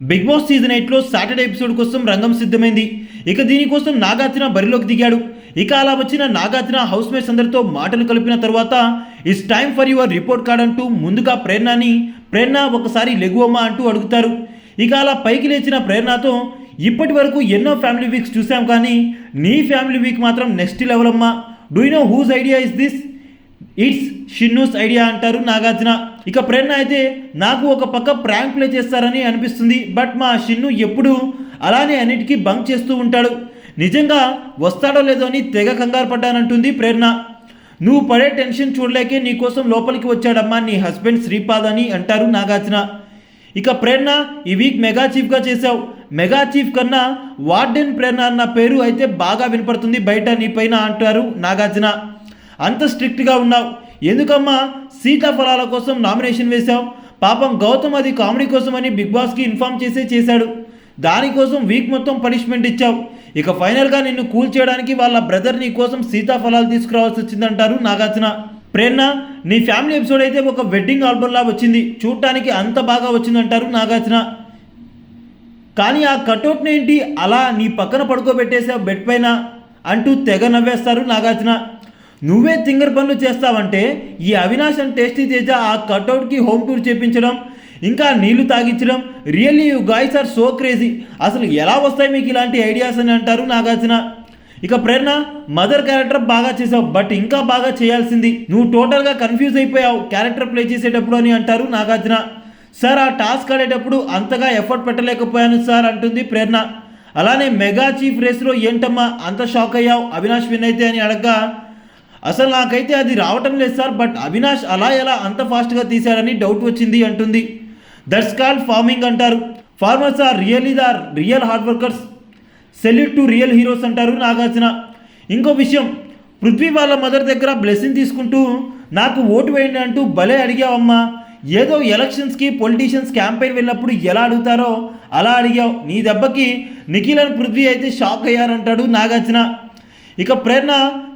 Big boss season ఎయిట్లో Saturday episode కోసం రంగం సిద్ధమైంది. ఇక దీనికోసం నాగార్జున బరిలోకి దిగాడు. ఇక అలా వచ్చిన నాగార్జున హౌస్ మేట్స్ అందరితో మాటలు కలిపిన తర్వాత it's time for your report card అంటూ ముందుగా ప్రేరణని ప్రేరణ ఒకసారి లెగువమ్మా అంటూ అడుగుతారు. ఇక అలా పైకి లేచిన ప్రేరణతో ఇప్పటి వరకు ఎన్నో ఫ్యామిలీ వీక్స్ చూసాం కానీ నీ ఫ్యామిలీ వీక్ మాత్రం నెక్స్ట్ లెవెల్ అమ్మా. Do know whose idea is this it's షిన్నూస్ idea అంటారు నాగార్జున. ఇక ప్రేరణ అయితే నాకు ఒక పక్క ప్రాంక్ ప్లే చేస్తారని అనిపిస్తుంది. బట్ మా షిన్ను ఎప్పుడు అలానే అన్నిటికీ బంక్ చేస్తూ ఉంటాడు. నిజంగా వస్తాడో లేదో అని తెగ కంగారు పడ్డానంటుంది ప్రేరణ. నువ్వు పడే టెన్షన్ చూడలేకే నీకోసం లోపలికి వచ్చాడమ్మా నీ హస్బెండ్ శ్రీపాద్ అని అంటారు నాగార్జున. ఇక ప్రేరణ ఈ వీక్ మెగా చీఫ్గా చేశావు. మెగా చీఫ్ కన్నా వార్డెన్ ప్రేరణ అన్న పేరు అయితే బాగా వినపడుతుంది బయట నీ పైన అంటారు నాగార్జున. అంత స్ట్రిక్ట్గా ఉన్నావు. ఎందుకమ్మా? సీతాఫలాల కోసం నామినేషన్ వేశావు? పాపం గౌతమ్ అది కామెడీ కోసం అని బిగ్ బాస్కి ఇన్ఫామ్ చేసే చేశాడు. దానికోసం వీక్ మొత్తం పనిష్మెంట్ ఇచ్చావు. ఇక ఫైనల్గా నిన్ను కూల్ చేయడానికి వాళ్ళ బ్రదర్ నీ కోసం సీతాఫలాలు తీసుకురావాల్సి వచ్చిందంటారు నాగార్జున. ప్రేరణ నీ ఫ్యామిలీ ఎపిసోడ్ అయితే ఒక వెడ్డింగ్ ఆల్బంలా వచ్చింది. చూడటానికి అంత బాగా వచ్చిందంటారు నాగార్జున. కానీ ఆ కటౌట్ని ఏంటి? అలా నీ పక్కన పడుకోబెట్టేసావు బెడ్ పైన అంటూ తెగ నవ్వేస్తారు నాగార్జున. నువ్వే తింగర్ పనులు చేస్తావంటే ఈ అవినాష్ అండ్ టేస్టీ తేజ ఆ కట్అవుట్కి హోమ్ టూర్ చేపించడం ఇంకా నీళ్ళు తాగించడం really you guys are so crazy. అసలు ఎలా వస్తాయి మీకు ఇలాంటి ఐడియాస్ అని అంటారు నాగార్జున? ఇక ప్రేరణ మదర్ క్యారెక్టర్ బాగా చేసావు బట్ ఇంకా బాగా చేయాల్సింది. నువ్వు టోటల్గా కన్ఫ్యూజ్ అయిపోయావు క్యారెక్టర్ ప్లే చేసేటప్పుడు అని అంటారు నాగార్జున. సార్ ఆ టాస్క్ ఆడేటప్పుడు అంతగా ఎఫర్ట్ పెట్టలేకపోయాను సార్ అంటుంది ప్రేరణ. అలానే మెగా చీఫ్ రేస్లో ఏంటమ్మా అంత షాక్ అయ్యావు అవినాష్ విన్ అయితే అని అడగ్గా అసలు నాకైతే అది రావటం లేదు సార్ బట్ అవినాష్ అలా ఎలా అంత ఫాస్ట్గా తీశాడని డౌట్ వచ్చింది అంటుంది. దట్స్ కాల్డ్ ఫార్మింగ్ అంటారు. Farmers are really the real hard workers. Salute to real heroes అంటారు నాగార్జున. ఇంకో విషయం పృథ్వీ వాళ్ళ మదర్ దగ్గర బ్లెస్సింగ్ తీసుకుంటూ నాకు ఓటు వేయండి అంటూ భలే అడిగావమ్మా. ఏదో ఎలక్షన్స్కి పొలిటీషియన్స్ క్యాంపెయిన్ వెళ్ళినప్పుడు ఎలా అడుగుతారో అలా అడిగావు. నీ దెబ్బకి నిఖిల్ అని పృథ్వీ అయితే షాక్ అయ్యారంటాడు నాగార్జున. ఇక ప్రేరణ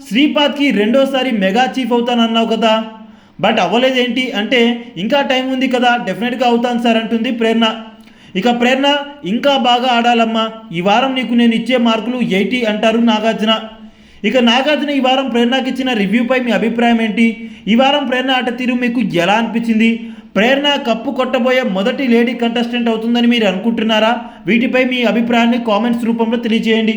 శ్రీపాద్కి రెండోసారి మెగా చీఫ్ అవుతానన్నావు కదా. బట్ అవ్వలేదేంటి అంటే ఇంకా టైం ఉంది కదా డెఫినెట్గా అవుతాను సార్ అంటుంది ప్రేరణ. ఇక ప్రేరణ ఇంకా బాగా ఆడాలమ్మా. ఈ వారం నీకు నేను ఇచ్చే మార్కులు ఎయిటీ అంటారు నాగార్జున. ఇక నాగార్జున ఈ వారం ప్రేరణకి ఇచ్చిన రివ్యూపై మీ అభిప్రాయం ఏంటి? ఈ వారం ప్రేరణ ఆట తీరు మీకు ఎలా అనిపించింది? ప్రేరణ కప్పు కొట్టబోయే మొదటి లేడీ కంటెస్టెంట్ అవుతుందని మీరు అనుకుంటున్నారా? వీటిపై మీ అభిప్రాయాన్ని కామెంట్స్ రూపంలో తెలియజేయండి.